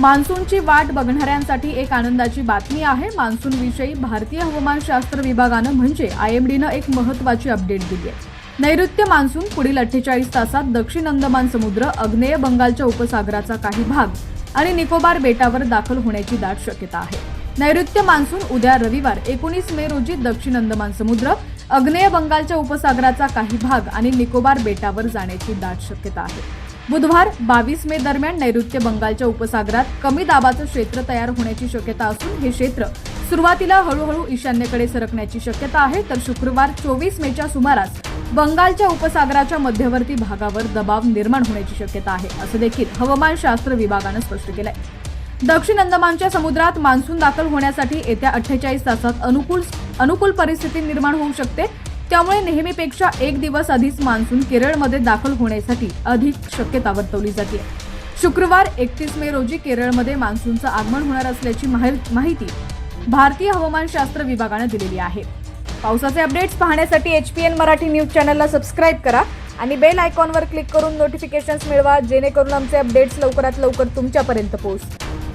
मान्सूनची वाट बघणाऱ्यांसाठी एक आनंदाची बातमी आहे. मान्सूनविषयी भारतीय हवामानशास्त्र विभागानं म्हणजे आय एम डीनं एक महत्त्वाची अपडेट दिली आहे. नैऋत्य मान्सून पुढील अठ्ठेचाळीस तासात दक्षिण अंदमान समुद्र आग्नेय बंगालच्या उपसागराचा काही भाग आणि निकोबार बेटावर दाखल होण्याची दाट शक्यता आहे. नैऋत्य मान्सून उद्या रविवार एकोणीस मे रोजी दक्षिण अंदमान समुद्र आग्नेय बंगालच्या उपसागराचा काही भाग आणि निकोबार बेटावर जाण्याची दाट शक्यता आहे. बुधवार बावीस मे दरम्यान नैऋत्य बंगालच्या उपसागरात कमी दाबाचं क्षेत्र तयार होण्याची शक्यता असून हे क्षेत्र सुरुवातीला हळूहळू ईशान्येकडे सरकण्याची शक्यता आहे तर शुक्रवार चोवीस मेच्या सुमारास बंगालच्या उपसागराच्या मध्यवर्ती भागावर दबाव निर्माण होण्याची शक्यता आहे असं देखील हवामानशास्त्र विभागानं स्पष्ट केलंय. दक्षिण अंदमानच्या समुद्रात मान्सून दाखल होण्यासाठी येत्या अठ्ठेचाळीस तासात अनुकूल अनुकूल परिस्थिती निर्माण होऊ शकते त्यामुळे नेहमीपेक्षा एक दिवस आधीच मान्सून केरळमध्ये दाखल होण्यासाठी अधिक शक्यता वर्तवली जाते. शुक्रवार एकतीस मे रोजी केरळमध्ये मान्सूनचं आगमन होणार असल्याची माहि- माहिती भारतीय हवामानशास्त्र विभागानं दिलेली आहे. पावसाचे अपडेट्स पाहण्यासाठी H P N Marathi news चॅनलला सबस्क्राईब करा आणि बेल आयकॉनवर क्लिक करून नोटिफिकेशन्स मिळवा जेणेकरून आमचे अपडेट्स लवकरात लवकर तुमच्यापर्यंत पोहोचतील.